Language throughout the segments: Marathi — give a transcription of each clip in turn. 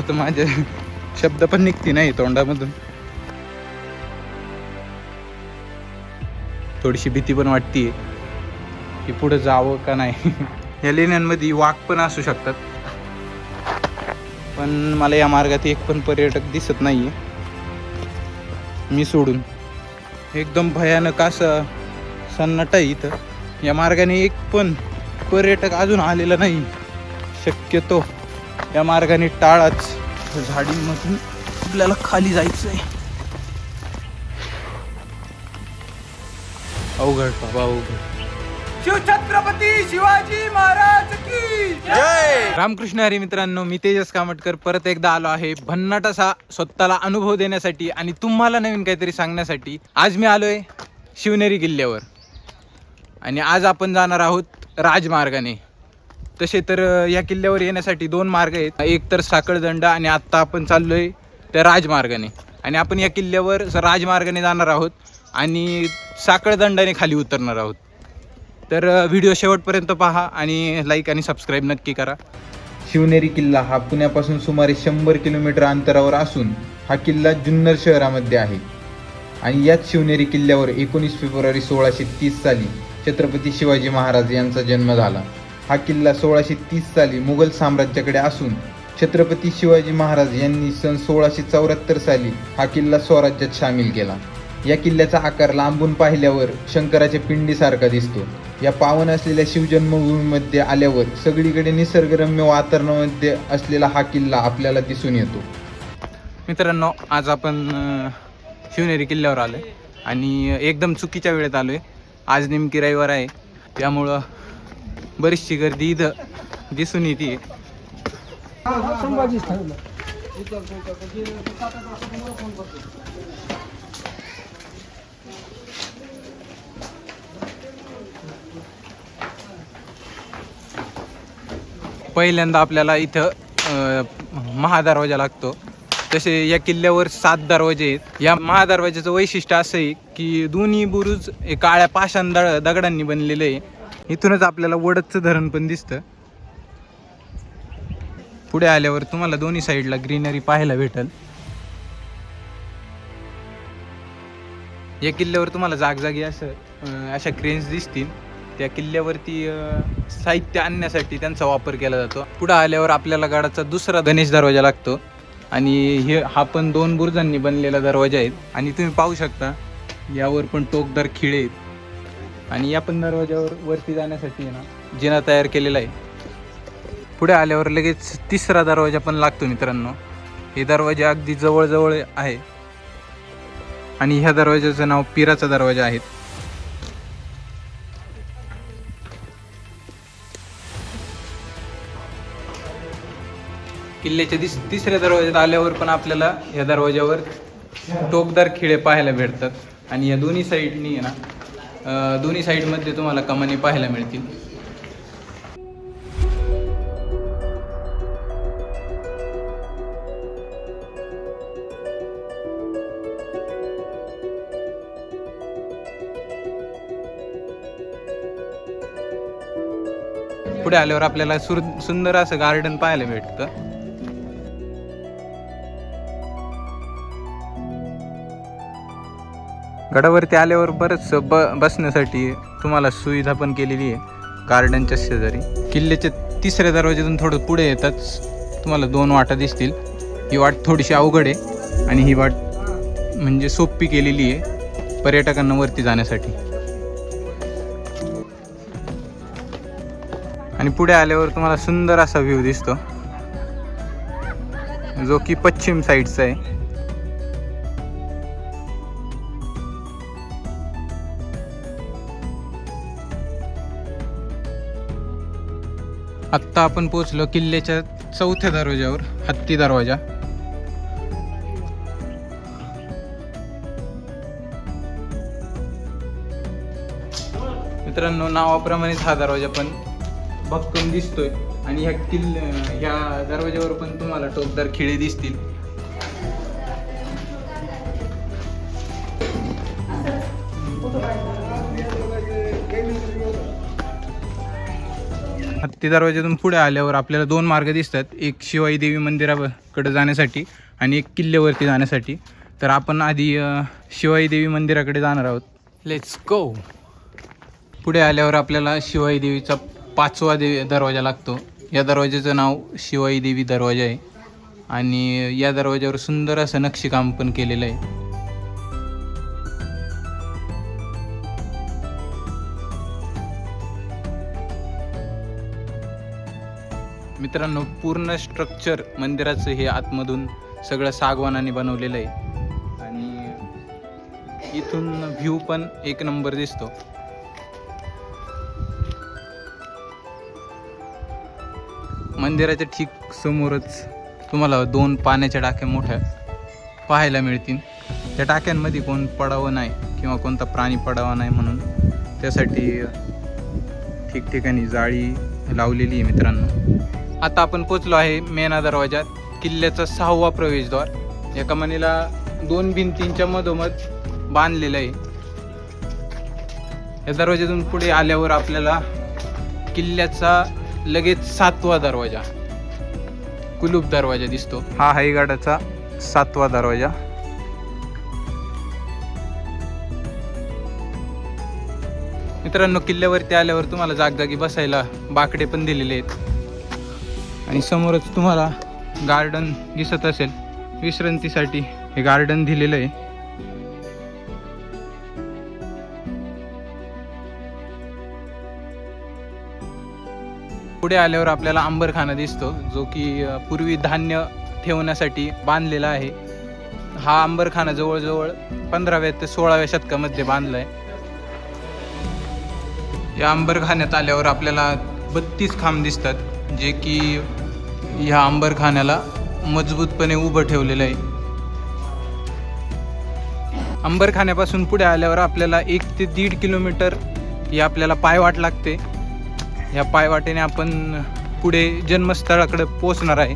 इथं तर माझे शब्द पण निघते नाही तोंडामधून. थोडीशी भीती पण वाटते की पुढे जावं का नाही. या लेण्यांमध्ये वाघ पण असू शकतात. पण मला या मार्गात एक पण पर्यटक दिसत नाहीये. मी सोडून. एकदम भयानक असं सन्नाटा इथं. या मार्गाने एक पण पर्यटक अजून आलेला नाही. शक्यतो. या मार्गाने टाळाच झाडींमधून आपल्याला खाली जायचं आहे अवघड बाबा अवघड. शिवछत्रपती शिवाजी महाराज की रामकृष्ण हरी मित्रांनो मी तेजस कामटकर परत एकदा आलो आहे भन्नाट असा स्वतःला अनुभव देण्यासाठी आणि तुम्हाला नवीन काहीतरी सांगण्यासाठी. आज मी आलोय शिवनेरी किल्ल्यावर. आणि आज आपण जाणार आहोत राजमार्गाने. तसे तर या किल्ल्यावर येण्यासाठी दोन मार्ग आहेत. एक तर साखळदंडा आणि आत्ता आपण चाललोय त्या राजमार्गाने. आणि आपण या किल्ल्यावर राजमार्गाने जाणार आहोत आणि साखळदंडाने खाली उतरणार आहोत. तर व्हिडिओ शेवटपर्यंत पहा आणि लाईक आणि सबस्क्राईब नक्की करा. शिवनेरी किल्ला हा पुण्यापासून सुमारे शंभर किलोमीटर अंतरावर असून हा किल्ला जुन्नर शहरामध्ये आहे. आणि याच शिवनेरी किल्ल्यावर एकोणीस फेब्रुवारी सोळाशे तीस साली छत्रपती शिवाजी महाराज यांचा जन्म झाला. हा किल्ला सोळाशे तीस साली मुघल साम्राज्याकडे असून छत्रपती शिवाजी महाराज यांनी सन सोळाशे चौऱ्याहत्तर साली हा किल्ला स्वराज्यात सामील केला. या किल्ल्याचा आकार लांबून पाहिल्यावर शंकराच्या पिंडीसारखा दिसतो. या पावन असलेल्या शिवजन्मभूमीमध्ये आल्यावर सगळीकडे निसर्गरम्य वातावरणामध्ये असलेला हा किल्ला आपल्याला दिसून येतो. मित्रांनो आज आपण शिवनेरी किल्ल्यावर आलो आहे आणि एकदम चुकीच्या वेळेत आलो आहे आज नेमकी रविवार आहे. त्यामुळं बरीचशी गर्दी इथं दिसून येते. पहिल्यांदा आपल्याला इथं महादरवाजा लागतो. तसे या किल्ल्यावर सात दरवाजे आहेत. या महादरवाज्याचं वैशिष्ट्य असं आहे की दोन्ही बुरुज काळ्या पाषाण दगडांनी बनलेलं आहे. इथूनच आपल्याला वडदचं धरण पण दिसतं. पुढे आल्यावर तुम्हाला दोन्ही साईडला ग्रीनरी पाहायला भेटेल. या किल्ल्यावर तुम्हाला जागजागी असं अशा क्रेन्स दिसतील. त्या किल्ल्यावरती साहित्य आणण्यासाठी त्यांचा वापर केला जातो. पुढं आल्यावर आपल्याला गडाचा दुसरा गणेश दरवाजा लागतो. आणि हे हा पण दोन बुरुजांनी बनलेला दरवाजा आहेत आणि तुम्ही पाहू शकता यावर पण टोकदार खिळे आहेत. आणि या पण दरवाजावर वरती जाण्यासाठी आहे ना जिना तयार केलेला आहे. पुढे आल्यावर लगेच तिसरा दरवाजा पण लागतो मित्रांनो. हे दरवाजा अगदी जवळजवळ आहे. आणि ह्या दरवाजाचं नाव पिराचा दरवाजा आहे. किल्ल्याच्या दिस तिसऱ्या दरवाज्यात आल्यावर पण आपल्याला या दरवाज्यावर टोकदार खिळे पाहायला भेटतात. आणि या दोन्ही साईडनी आहे ना दोन्ही साईडमध्ये तुम्हाला कमानी पाहायला मिळतील. पुढे आल्यावर आपल्याला सुर सुंदर असं गार्डन पाहायला भेटतं. गडावरती आल्यावर बरंच ब बसण्यासाठी तुम्हाला सुविधा पण केलेली आहे. गार्डनच्या शेजारी. किल्ल्याच्या तिसऱ्या दरवाज्यातून थोडं पुढे येताच तुम्हाला दोन वाटा दिसतील. ही वाट थोडीशी अवघड आहे आणि ही वाट म्हणजे सोपी केलेली आहे पर्यटकांना वरती जाण्यासाठी. आणि पुढे आल्यावर तुम्हाला सुंदर असा व्ह्यू दिसतो. जो की पश्चिम साईडचा आहे. आत्ता आपण पोचलो किल्ल्याच्या चौथ्या दरवाज्यावर हत्ती दरवाजा. मित्रांनो नावाप्रमाणेच हा दरवाजा पण भक्कम दिसतोय. आणि ह्या किल्ल ह्या दरवाज्यावर पण तुम्हाला टोकदार खिळे दिसतील. ते दरवाजातून पुढे आल्यावर आपल्याला दोन मार्ग दिसतात. एक शिवाई देवी मंदिराकडे जाण्यासाठी आणि एक किल्ल्यावरती जाण्यासाठी. तर आपण आधी शिवाई देवी मंदिराकडे जाणार आहोत. लेट्स गो पुढे आल्यावर आपल्याला शिवाई देवीचा पाचवा देवी दरवाजा लागतो. या दरवाजाचं नाव शिवाई देवी दरवाजा आहे. आणि या दरवाजावर सुंदर असं नक्षीकाम पण केलेलं आहे. मित्रांनो पूर्ण स्ट्रक्चर मंदिराचं हे आतमधून सगळं सागवानाने बनवलेलं आहे. आणि इथून व्ह्यू पण एक नंबर दिसतो. मंदिराच्या ठीक समोरच तुम्हाला दोन पाण्याच्या टाक्या मोठ्या पाहायला मिळतील. त्या टाक्यांमध्ये कोण पडावं नाही किंवा कोणता प्राणी पडावा नाही म्हणून त्यासाठी ठिकठिकाणी जाळी लावलेली आहे मित्रांनो. आता आपण पोचलो आहे मेना दरवाजात किल्ल्याचा सहावा प्रवेशद्वार. एका मनीला दोन भिंतींच्या मधोमध बांधलेलं आहे. या दरवाजातून पुढे आल्यावर आपल्याला किल्ल्याचा लगेच सातवा दरवाजा कुलूप दरवाजा दिसतो. हा हायगडाचा सातवा दरवाजा. मित्रांनो किल्ल्यावरती आल्यावर तुम्हाला जागजागी बसायला बाकडे पण दिलेले आहेत. आणि समोरच तुम्हाला गार्डन दिसत असेल. विश्रांतीसाठी हे गार्डन दिलेलं आहे. पुढे आल्यावर आपल्याला आंबरखाना दिसतो जो की पूर्वी धान्य ठेवण्यासाठी बांधलेला आहे. हा आंबरखाना जवळजवळ पंधराव्या ते सोळाव्या शतकामध्ये बांधलाय. या अंबरखान्यात आल्यावर आपल्याला बत्तीस खांब दिसतात. जे की ह्या अंबरखान्याला मजबूतपणे उभं ठेवलेलं आहे. अंबरखान्यापासून पुढे आल्यावर आपल्याला एक ते दीड किलोमीटर ही आपल्याला पायवाट लागते. या पायवाटेने आपण पुढे जन्मस्थळाकडे पोचणार आहे.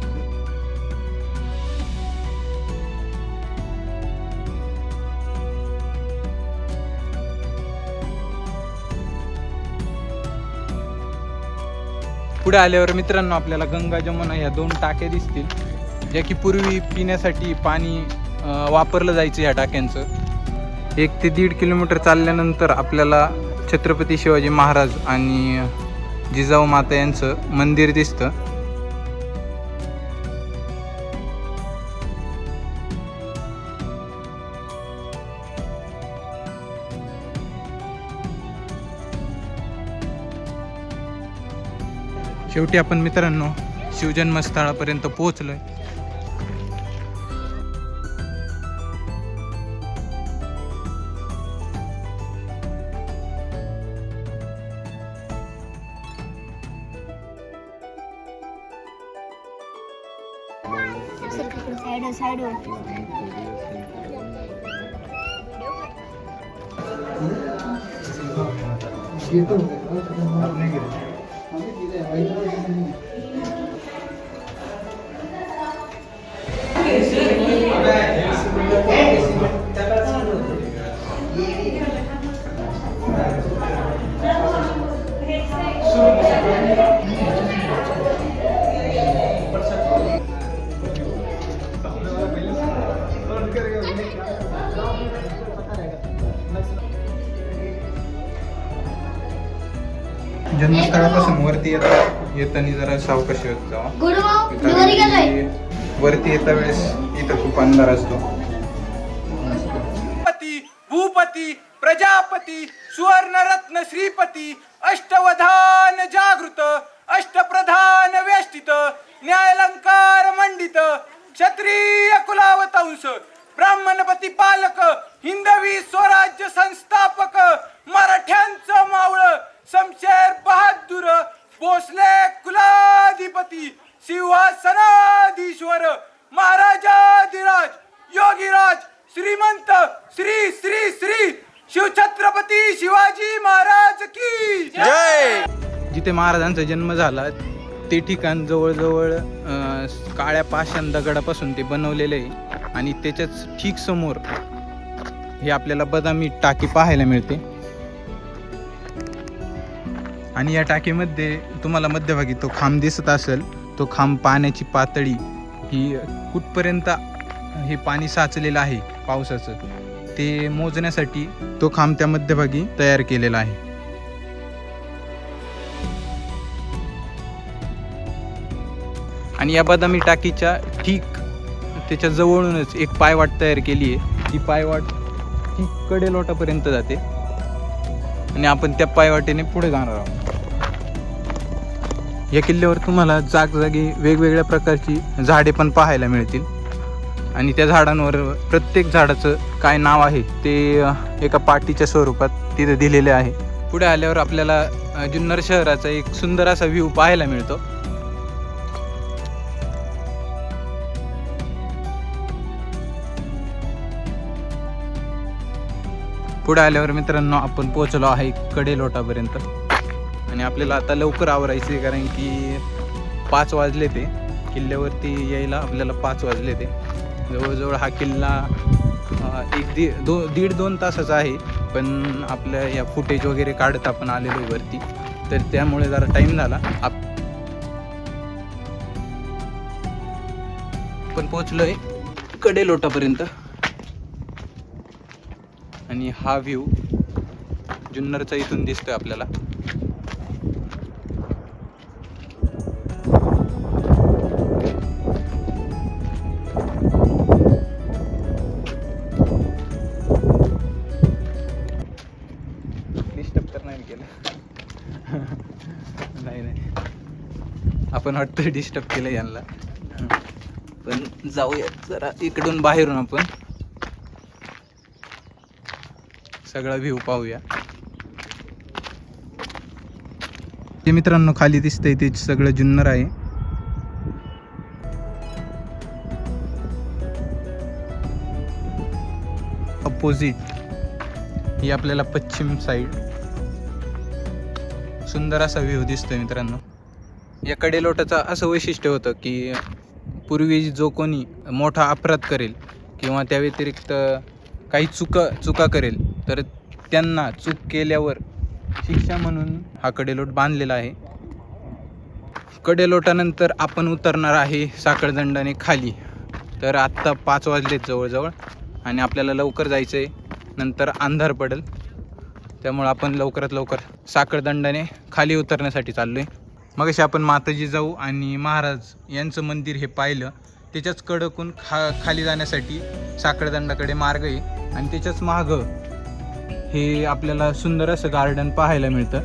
पुढे आल्यावर मित्रांनो आपल्याला गंगा जमुना या दोन टाक्या दिसतील ज्या की पूर्वी पिण्यासाठी पाणी वापरलं जायचं या टाक्यांचं. एक ते दीड किलोमीटर चालल्यानंतर आपल्याला छत्रपती शिवाजी महाराज आणि जिजाऊ माता यांचं मंदिर दिसतं. शेवटी आपण मित्रांनो शिवजन्मस्थळापर्यंत पोहोचलोय. आहे जन्मस्थळापासून वरती येता येताना जरा सावकाशी होत जावा. वरती येता वेळेस इथं खूप अंधार असतो. पती भूपती प्रजापती सुवर्णरत्न श्रीपती अष्टवधान जागृत अष्टप्रधान वेष्टित न्यायालंकार मंडित क्षत्रिय कुलावतंस ब्राह्मणपती पालक हिंदवी स्वराज्य संस्थापक मराठ्यांचं मावळ शमशेर बहादूर भोसले कुलाधिपती सिंहासनाधीश्वर महाराजाधिराज योगीराज श्रीमंत श्री श्री श्री शिवछत्रपती शिवाजी महाराज की जिथे महाराजांचा जन्म झाला ते ठिकाण जवळजवळ अं, काळ्या पाषाण दगडापासून ते बनवलेलं आहे. आणि त्याच्याच ठीक समोर हे आपल्याला बदामी टाकी पाहायला मिळते. आणि या टाकीमध्ये तुम्हाला मध्यभागी तो खांब दिसत असेल तो खांब पाण्याची पातळी ही कुठपर्यंत हे पाणी साचलेलं आहे पावसाचं ते मोजण्यासाठी तो खांब त्या मध्यभागी तयार केलेला आहे. आणि या बदामी टाकीच्या ठीक त्याच्या जवळूनच एक पायवाट तयार केली आहे. ती पायवाट ती कडेलोटापर्यंत जाते. आणि आपण त्या पायवाटेने पुढे जाणार आहोत. या किल्ल्यावर तुम्हाला जागजागी वेगवेगळ्या प्रकारची झाडे पण पाहायला मिळतील. आणि त्या झाडांवर प्रत्येक झाडाचं काय नाव आहे ते एका पाटीच्या स्वरूपात तिथे दिलेले आहे. पुढे आल्यावर आपल्याला जुन्नर शहराचा एक सुंदर असा व्ह्यू पाहायला मिळतो. पुढे आल्यावर मित्रांनो आपण पोहोचलो आहे कडेलोटापर्यंत. आणि आपल्याला आता लवकर आवरायचं आहे कारण की पाच वाजले ते. किल्ल्यावरती यायला आपल्याला पाच वाजले ते. जवळजवळ हा किल्ला एक दि दो दीड दोन तासाचा आहे. पण आपल्या या फुटेज वगैरे काढत आपण आलेलो वरती. तर त्यामुळे जरा टाईम झाला. आप आपण पोचलोय कडेलोटापर्यंत. आणि हा व्ह्यू जुन्नरचा इथून दिसतोय आपल्याला. आपण वाटतं डिस्टर्ब केलं यांना. पण जाऊया जरा इकडून बाहेरून आपण. सगळा व्ह्यू पाहूया. ते मित्रांनो खाली दिसतंय ते सगळं जुन्नर आहे. अपोजिट ही आपल्याला पश्चिम साईड सुंदर असा व्ह्यू दिसतोय मित्रांनो. या कडेलोटाचं असं वैशिष्ट्य होतं की पूर्वी जो कोणी मोठा अपराध करेल किंवा त्या व्यतिरिक्त काही चुका चुका करेल तर त्यांना चूक केल्यावर शिक्षा म्हणून हा कडेलोट बांधलेला आहे. कडेलोटानंतर आपण उतरणार आहे साखळदंडाने खाली. तर आत्ता पाच वाजलेत जवळजवळ आणि आपल्याला लवकर जायचं आहे नंतर अंधार पडेल. त्यामुळं आपण लवकरात लवकर साखळदंडाने खाली उतरण्यासाठी चाललो आहे मग आपण माताजी जाऊ आणि महाराज यांचं मंदिर हे पाहिलं. त्याच्याच कडकून खा खाली जाण्यासाठी साखळदंडाकडे मार्ग आहे. आणि त्याच्याच मागं हे आपल्याला सुंदर असं गार्डन पाहायला मिळतं.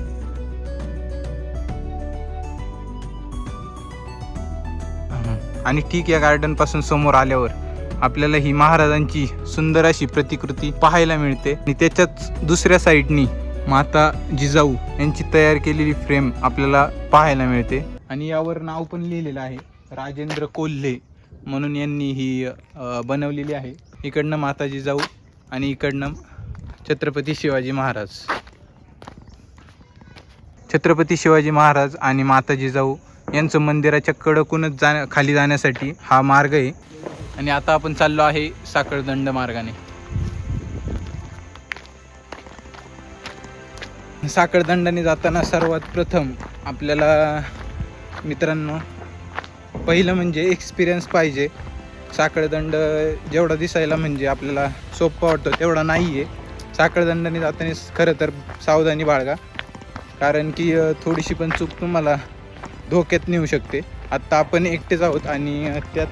आणि ठीक या गार्डनपासून समोर आल्यावर आपल्याला ही महाराजांची सुंदर अशी प्रतिकृती पाहायला मिळते. आणि त्याच्याच दुसऱ्या साईडनी माता जिजाऊ यांची तयार केलेली फ्रेम आपल्याला पाहायला मिळते. आणि यावर नाव पण लिहिलेलं आहे राजेंद्र कोल्हे म्हणून यांनी ही बनवलेली आहे. इकडनं माता जिजाऊ आणि इकडनं छत्रपती शिवाजी महाराज. छत्रपती शिवाजी महाराज आणि माता जिजाऊ यांचं मंदिराच्या कडकूनच जा खाली जाण्यासाठी हा मार्ग आहे. आणि आता आपण चाललो आहे साखळदंड मार्गाने. साखळदंडाने जाताना सर्वात प्रथम आपल्याला मित्रांनो पहिलं म्हणजे एक्सपिरियन्स पाहिजे. साखळदंड जेवढा दिसायला म्हणजे आपल्याला सोपं वाटतो तेवढा नाही आहे साखळदंडाने जाताना खरं तर सावधानी बाळगा. कारण की थोडीशी पण चूक तुम्हाला धोक्यात नेऊ शकते. आत्ता आपण एकटेच आहोत आणि त्यात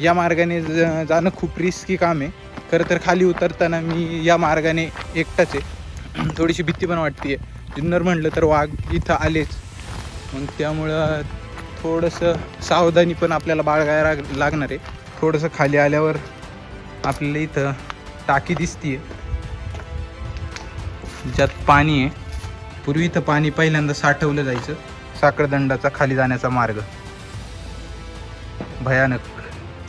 या मार्गाने ज- जाणं खूप रिस्की काम आहे. खरं तर खाली उतरताना मी या मार्गाने एकटाच आहे. थोडीशी भीती पण वाटते जुन्नर म्हटलं तर वाघ इथं आलेच. मग त्यामुळं थोडंसं सावधानी पण आपल्याला बाळगायला लागणार आहे. थोडंसं खाली आल्यावर आपल्याला इथं टाकी दिसतीये. ज्यात पाणी आहे. पूर्वी इथं पाणी पहिल्यांदा साठवलं जायचं. साखळदंडाचा खाली जाण्याचा मार्ग. भयानक.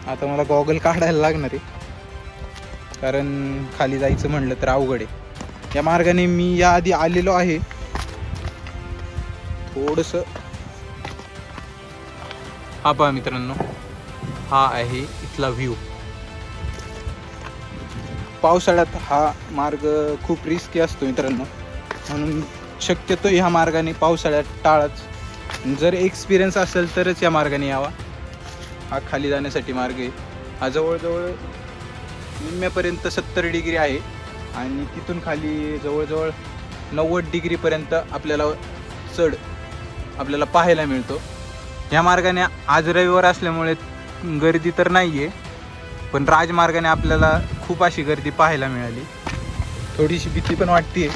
आता मला गॉगल काढायला लागणार आहे. कारण खाली जायचं म्हणलं तर अवघड आहे. या मार्गाने मी या आधी आलेलो आहे. थोडस. हा पहा मित्रांनो. हा आहे इथला व्ह्यू पावसाळ्यात हा मार्ग खूप रिस्की असतो मित्रांनो. म्हणून शक्यतो ह्या मार्गाने पावसाळ्यात टाळच. जर एक्सपिरियन्स असेल तरच या मार्गाने यावा. हा खाली जाण्यासाठी मार्ग आहे. हा जवळजवळ निम्म्यापर्यंत सत्तर डिग्री आहे. आणि तिथून खाली जवळजवळ नव्वद डिग्रीपर्यंत आपल्याला चढ आपल्याला पाहायला मिळतो. या मार्गाने आज रविवार असल्यामुळे गर्दी तर नाही आहे पण राजमार्गाने आपल्याला खूप अशी गर्दी पाहायला मिळाली. थोडीशी भीती पण वाटते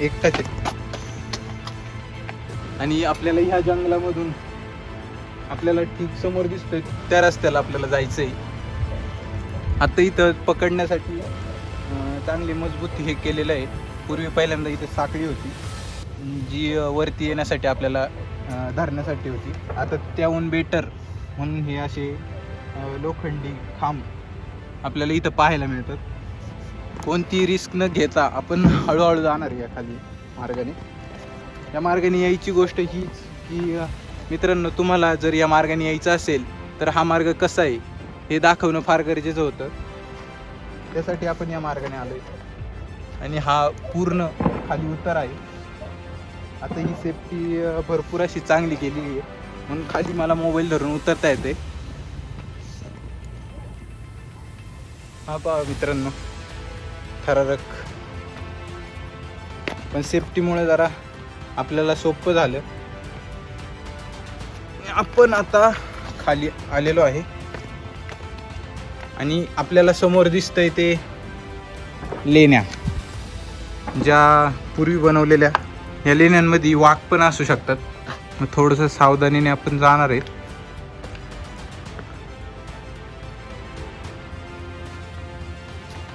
एकटाच आहे. आणि आपल्याला ह्या जंगलामधून आपल्याला ठीक समोर दिसतोय त्या रस्त्याला आपल्याला जायचं आहे आता इथं पकडण्यासाठी चांगली मजबूत हे केलेलं आहे. पूर्वी पहिल्यांदा इथे साखळी होती. जी वरती येण्यासाठी आपल्याला धरण्यासाठी होती. आता त्याहून बेटर म्हणून हे असे लोखंडी खांब आपल्याला इथं पाहायला मिळतात. कोणती रिस्क न घेता आपण हळूहळू जाणार या खाली मार्गाने. या मार्गाने यायची गोष्ट हीच की मित्रांनो तुम्हाला जर या मार्गाने यायचं असेल तर हा मार्ग कसा आहे हे दाखवणं फार गरजेचं होतं. त्यासाठी आपण या मार्गाने आलोय. आणि हा पूर्ण खाली उतर आहे. आता ही सेफ्टी भरपूर अशी चांगली केलेली आहे. म्हणून खाली मला मोबाईल धरून उतरता येते हा पहा मित्रांनो. थरारक. पण सेफ्टीमुळे जरा आपल्याला सोपं झालं. आपण आता खाली आलेलो आहे. आणि आपल्याला समोर दिसतंय ते लेण्या. ज्या पूर्वी बनवलेल्या या लेण्यांमध्ये वाघ पण असू शकतात. मग थोडंसं सावधानीने आपण जाणार आहे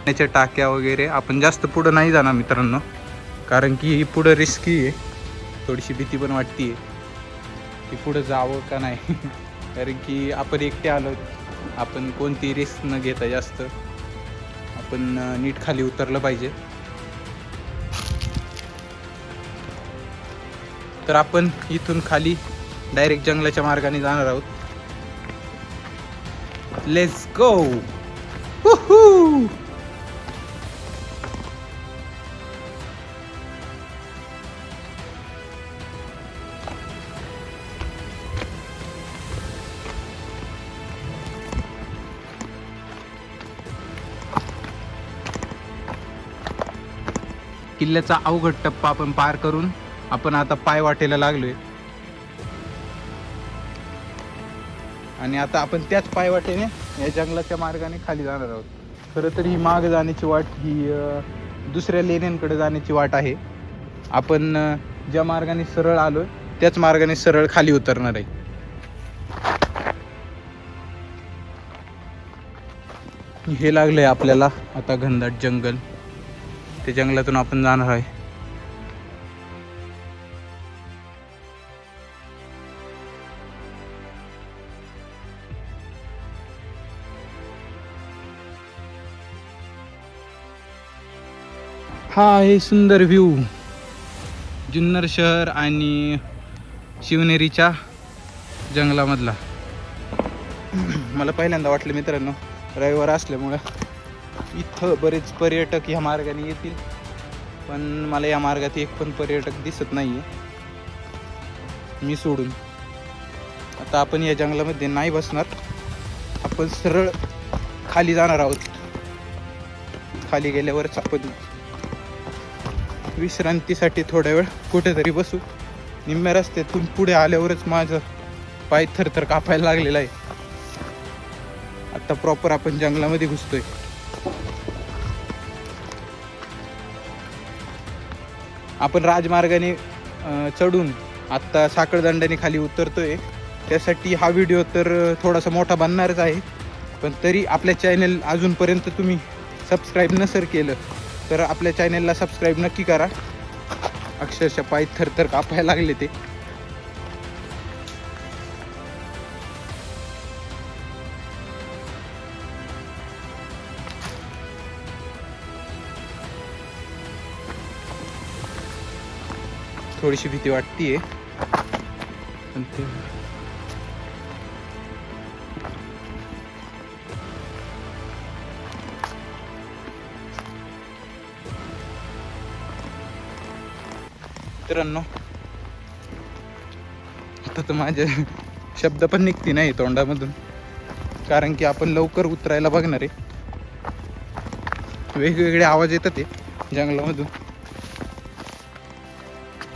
त्याच्या टाक्या वगैरे आपण जास्त पुढं नाही जाणार मित्रांनो. कारण की ही पुढं रिस्की आहे. थोडीशी भीती पण वाटते की पुढं जावं का नाही? कारण की आपण एकटे आलो आपण कोणती रिस्क न घेता जास्त आपण नीट खाली उतरलं पाहिजे. तर आपण इथून खाली डायरेक्ट जंगलाच्या मार्गाने जाणार आहोत. लेट्स गो किल्ल्याचा अवघड टप्पा आपण पार करून आपण आता पाय वाटेला लागलोय. आणि आता आपण त्याच पायवाटेने या जंगलाच्या मार्गाने खाली जाणार आहोत. खरं तर ही माग जाण्याची वाट ही दुसऱ्या लेण्यांकडे जाण्याची वाट आहे. आपण ज्या मार्गाने सरळ आलो त्याच मार्गाने सरळ खाली उतरणार आहे. हे लागलंय आपल्याला आता घनदाट जंगल. ते जंगलातून आपण जाणार आहे. हा आहे सुंदर व्ह्यू जुन्नर शहर आणि शिवनेरीच्या जंगलामधला. मला पहिल्यांदा वाटलं मित्रांनो रविवार असल्यामुळं. इथं बरेच पर्यटक ह्या मार्गाने येतील. पण मला या मार्गात एक पण पर्यटक दिसत नाही आहे मी सोडून. आता आपण या जंगलामध्ये नाही बसणार. आपण सरळ खाली जाणार आहोत. खाली गेल्यावरच आपण विश्रांतीसाठी थोड्या वेळ कुठेतरी बसू. निम्म्या रस्त्यातून पुढे आल्यावरच माझं पाय थरथर कापायला लागलेला आहे. आता प्रॉपर आपण जंगलामध्ये घुसतोय. आपण राजमार्गाने चढून आत्ता साखळदंडाने खाली उतरतोय. त्यासाठी हा व्हिडिओ तर थोडासा मोठा बनणारच आहे. पण तरी आपल्या चॅनल अजूनपर्यंत तुम्ही सबस्क्राईब नसर केलं तर आपल्या चॅनलला सबस्क्राईब नक्की करा. अक्षरशः पाय थरथर कापायला लागले ते. थोडीशी भीती वाटतीये. मित्रांनो आता तर माझे शब्द पण निघते नाही तोंडामधून. कारण की आपण लवकर उतरायला बघणार. आहे वेगवेगळे आवाज येतात ते जंगलामधून.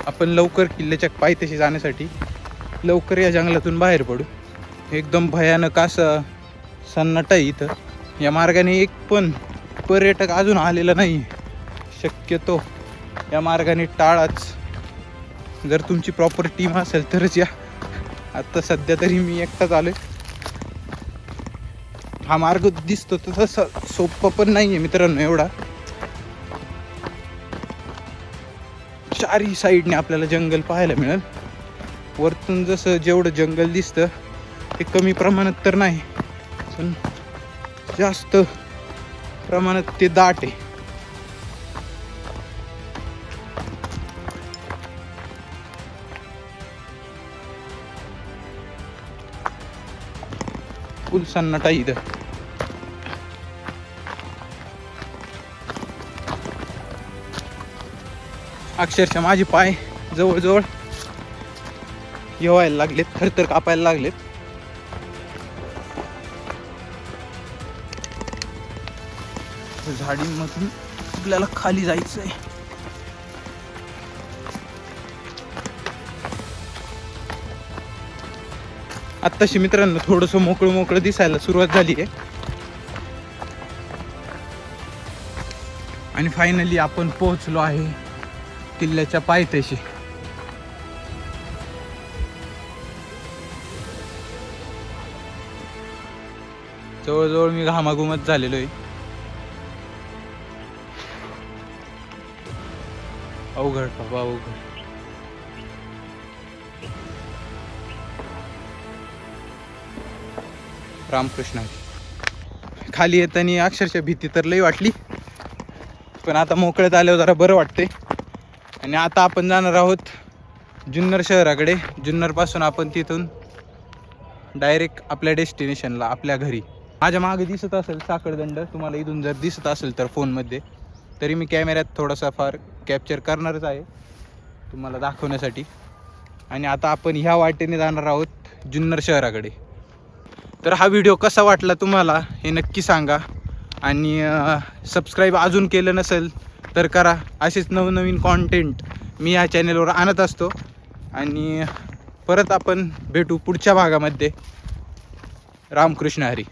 आपण लवकर किल्ल्याच्या पायथ्याशी जाण्यासाठी लवकर या जंगलातून बाहेर पडू. एकदम भयानक असं सन्नाटा आहे इथं. या मार्गाने एक पण पर्यटक अजून आलेला नाही शक्यतो या मार्गाने टाळाच. जर तुमची प्रॉपर टीम असेल तरच या. आत्ता सध्या तरी मी एकटाच आलो हा मार्ग दिसतो तर तसा सोपा पण नाही आहे मित्रांनो एवढा. चारही साईडने आपल्याला जंगल पाहायला मिळेल. वरतून जसं जेवढं जंगल दिसतं ते कमी प्रमाणात तर नाही पण जास्त प्रमाणात ते दाट आहे. फुल सन्नाटा इथं अक्षरशः माझे पाय जवळजवळ येवायला लागलेत थरथर कापायला लागलेत. झाडींमधून आपल्याला खाली जायचं आहे आत्ताशी मित्रांनो थोडंसं मोकळं मोकळं दिसायला सुरुवात झाली आहे आणि फायनली आपण पोहोचलो आहे. किल्ल्याच्या पायथ्याशी. जवळजवळ मी घामाघुमत झालेलो आहे अवघड बाबा अवघड. रामकृष्ण खाली येताना अक्षरशः भीती तर लई वाटली. पण आता मोकळ्यात आल्यावर जरा बरं वाटते आणि आता आपण जाणार आहोत जुन्नर शहराकडे. जुन्नरपासून आपण तिथून डायरेक्ट आपल्या डेस्टिनेशनला आपल्या घरी. माझ्या मागे दिसत असेल साखळदंड तुम्हाला इथून जर दिसत असेल तर फोनमध्ये तरी मी कॅमेऱ्यात थोडासा फार कॅप्चर करणारच आहे तुम्हाला दाखवण्यासाठी. आणि आता आपण ह्या वाटेने जाणार आहोत जुन्नर शहराकडे. तर हा व्हिडिओ कसा वाटला तुम्हाला हे नक्की सांगा. आणि सबस्क्राईब अजून केलं नसेल तर करा असेच नवनवीन कॉन्टेंट मी या चॅनेलवर आणत असतो. आणि परत आपण भेटू पुढच्या भागामध्ये. रामकृष्ण हरी.